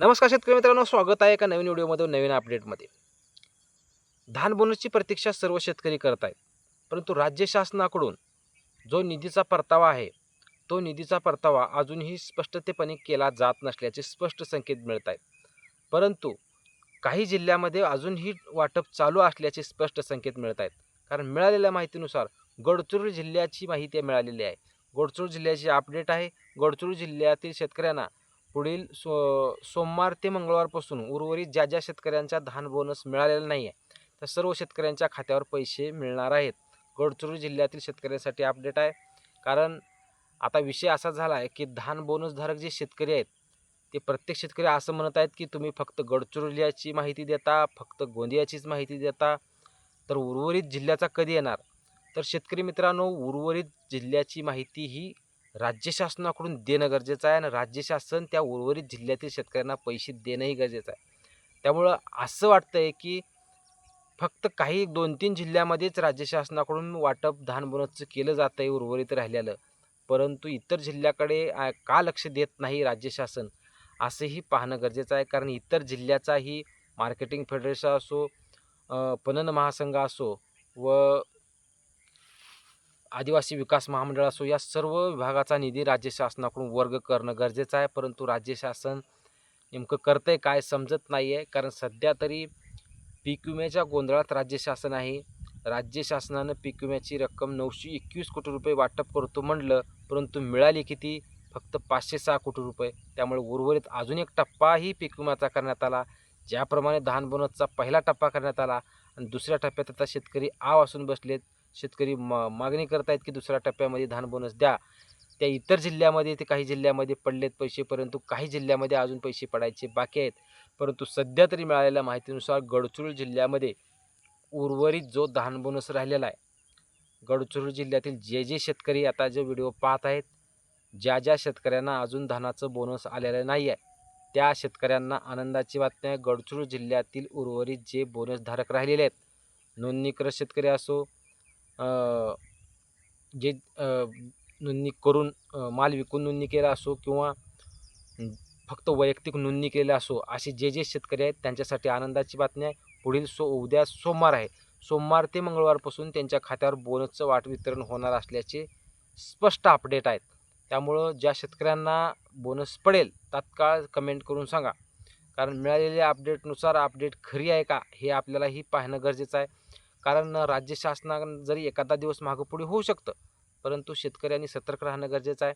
नमस्कार शेतकरी मित्रांनो स्वागत आहे एका नवीन व्हिडिओमध्ये नवीन अपडेटमध्ये धान बोनसची प्रतीक्षा सर्व शेतकरी करत आहेत. परंतु राज्य शासनाकडून जो निधीचा परतावा आहे तो निधीचा परतावा अजूनही स्पष्टतेपणे केला जात नसल्याचे स्पष्ट संकेत मिळत आहेत. परंतु काही जिल्ह्यामध्ये अजूनही वाटप चालू असल्याचे स्पष्ट संकेत मिळत आहेत. कारण मिळालेल्या माहितीनुसार गडचिरोली जिल्ह्याची माहिती मिळालेली आहे. गडचिरोली जिल्ह्याची अपडेट आहे. गडचिरोली जिल्ह्यातील शेतकऱ्यांना पुढील सो सोमवार ते मंगळवारपासून उर्वरित ज्या ज्या शेतकऱ्यांचा धान बोनस मिळालेला नाही आहे त्या सर्व शेतकऱ्यांच्या खात्यावर पैसे मिळणार आहेत. गडचिरोली जिल्ह्यातील शेतकऱ्यांसाठी अपडेट आहे. कारण आता विषय असा झाला आहे की धान बोनसधारक जे शेतकरी आहेत ते प्रत्येक शेतकरी असं म्हणत आहेत की तुम्ही फक्त गडचिरोलीची माहिती देता फक्त गोंदियाचीच माहिती देता तर उर्वरित जिल्ह्याचा कधी येणार? तर शेतकरी मित्रांनो उर्वरित जिल्ह्याची माहिती ही राज्य शासनाकडून देणं गरजेचं आहे आणि राज्य शासन त्या उर्वरित जिल्ह्यातील शेतकऱ्यांना पैसे देणंही गरजेचं आहे. त्यामुळं असं वाटतं आहे की फक्त काही दोन तीन जिल्ह्यामध्येच राज्य शासनाकडून वाटप धान बोनसचं केलं जातं आहे उर्वरित राहिलेलं. परंतु इतर जिल्ह्याकडे का लक्ष देत नाही राज्य शासन? असंही पाहणं गरजेचं आहे. कारण इतर जिल्ह्याचाही मार्केटिंग फेडरेशन असो पणन महासंघ असो व आदिवासी विकास महामंडळ असो या सर्व विभागाचा निधी राज्य शासनाकडून वर्ग करणं गरजेचं आहे. परंतु राज्य शासन नेमकं आहे काय समजत नाही आहे कारण सध्या तरी पीक विम्याच्या गोंधळात राज्य शासन आहे. राज्य शासनानं पीक विम्याची रक्कम नऊशे एकवीस कोटी रुपये वाटप करतो म्हणलं परंतु मिळाली किती? फक्त पाचशे सहा कोटी रुपये. त्यामुळे उर्वरित अजून एक टप्पाही पीक विम्याचा करण्यात आला ज्याप्रमाणे धान बोनसचा पहिला टप्पा करण्यात आला आणि दुसऱ्या टप्प्यात आता शेतकरी आव असून बसलेत. शेतकरी मा मागणी करत आहेत की दुसऱ्या टप्प्यामध्ये धान बोनस द्या. त्या इतर जिल्ह्यामध्ये ते काही जिल्ह्यामध्ये पडलेत पैसे परंतु काही जिल्ह्यामध्ये अजून पैसे पडायचे बाकी आहेत. परंतु सध्या तरी मिळालेल्या माहितीनुसार गडचिरोली जिल्ह्यामध्ये उर्वरित जो धान बोनस राहिलेला आहे गडचिरोली जिल्ह्यातील जे जे शेतकरी आता जे व्हिडिओ पाहत आहेत ज्या ज्या शेतकऱ्यांना अजून धानाचं बोनस आलेलं नाही आहे त्या शेतकऱ्यांना आनंदाची बातमी आहे. गडचिरोली जिल्ह्यातील उर्वरित जे बोनसधारक राहिलेले आहेत नोंदणीकृत शेतकरी असो जे नोंदणी करून माल विकून नोंदणी केला असो किंवा फक्त वैयक्तिक नोंदणी केलेला असो असे जे जे शेतकरी आहेत त्यांच्यासाठी आनंदाची बातमी आहे. पुढील सो उद्या सोमवार आहे. सोमवार ते मंगळवारपासून त्यांच्या खात्यावर बोनसचं वाट वितरण होणार असल्याचे स्पष्ट अपडेट आहेत. त्यामुळं ज्या शेतकऱ्यांना बोनस पडेल तात्काळ कमेंट करून सांगा. कारण मिळालेल्या अपडेटनुसार अपडेट खरी आहे का हे आपल्यालाही पाहणं गरजेचं आहे. कारण राज्य शासनानं जरी एखादा दिवस मागं पुढे होऊ शकतं परंतु शेतकऱ्यांनी सतर्क राहणं गरजेचं आहे.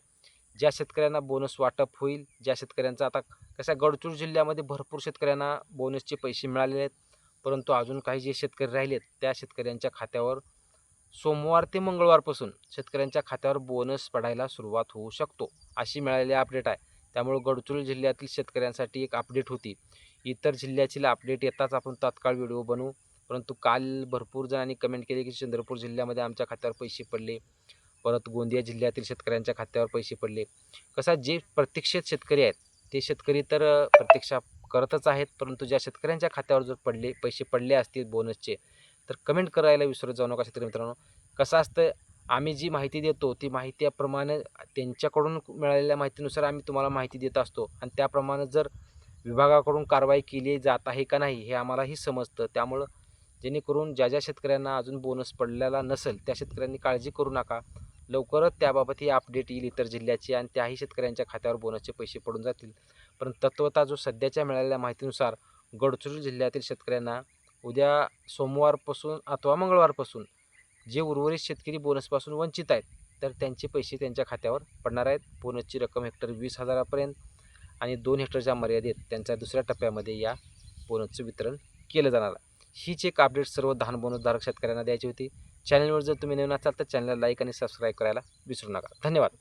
ज्या शेतकऱ्यांना बोनस वाटप होईल ज्या शेतकऱ्यांचा आता कसं गडचूर जिल्ह्यामध्ये भरपूर शेतकऱ्यांना बोनसचे पैसे मिळालेले आहेत परंतु अजून काही जे शेतकरी राहिलेत त्या शेतकऱ्यांच्या खात्यावर सोमवार ते मंगळवारपासून शेतकऱ्यांच्या खात्यावर बोनस पडायला सुरुवात होऊ शकतो अशी मिळालेली अपडेट आहे. त्यामुळे गडचिरोली जिल्ह्यातील शेतकऱ्यांसाठी एक अपडेट होती. इतर जिल्ह्यातील अपडेट येताच आपण तात्काळ व्हिडिओ बनवू. परंतु काल भरपूर जणांनी कमेंट केली की चंद्रपूर जिल्ह्यामध्ये आमच्या खात्यावर पैसे पडले. परत गोंदिया जिल्ह्यातील शेतकऱ्यांच्या खात्यावर पैसे पडले. कसं जे प्रतीक्षित शेतकरी आहेत ते शेतकरी तर प्रतीक्षा करतच आहेत परंतु ज्या शेतकऱ्यांच्या खात्यावर जर पडले पैसे पडले असतील बोनसचे तर कमेंट करायला विसरत जाऊ नका शेतकरी मित्रांनो. कसं असतं आम्ही जी माहिती देतो ती माहितीप्रमाणे त्यांच्याकडून मिळालेल्या माहितीनुसार आम्ही तुम्हाला माहिती देत असतो. आणि त्याप्रमाणे जर विभागाकडून कारवाई केली जात आहे का नाही हे आम्हालाही समजतं. त्यामुळं जेणेकरून ज्या ज्या शेतकऱ्यांना अजून बोनस पडलेला नसेल त्या शेतकऱ्यांनी काळजी करू नका. लवकरच त्याबाबत ही अपडेट येईल इतर जिल्ह्याची आणि त्याही शेतकऱ्यांच्या खात्यावर बोनसचे पैसे पडून जातील. पण तत्वता जो सध्याच्या मिळालेल्या माहितीनुसार गडचिरोली जिल्ह्यातील शेतकऱ्यांना उद्या सोमवारपासून अथवा मंगळवारपासून जे उर्वरित शेतकरी बोनसपासून वंचित आहेत तर त्यांचे पैसे त्यांच्या खात्यावर पडणार आहेत. बोनसची रक्कम हेक्टर वीस हजारापर्यंत आणि दोन हेक्टरच्या मर्यादेत त्यांच्या दुसऱ्या टप्प्यामध्ये या बोनसचं वितरण केलं जाणार आहे. हीच एक अपडेट सर्व धान बोनसधारक शेतकऱ्यांना द्यायची होती. चॅनलवर जर तुम्ही नवीन असाल तर चॅनलला लाईक आणि सबस्क्राईब करायला विसरू नका. धन्यवाद.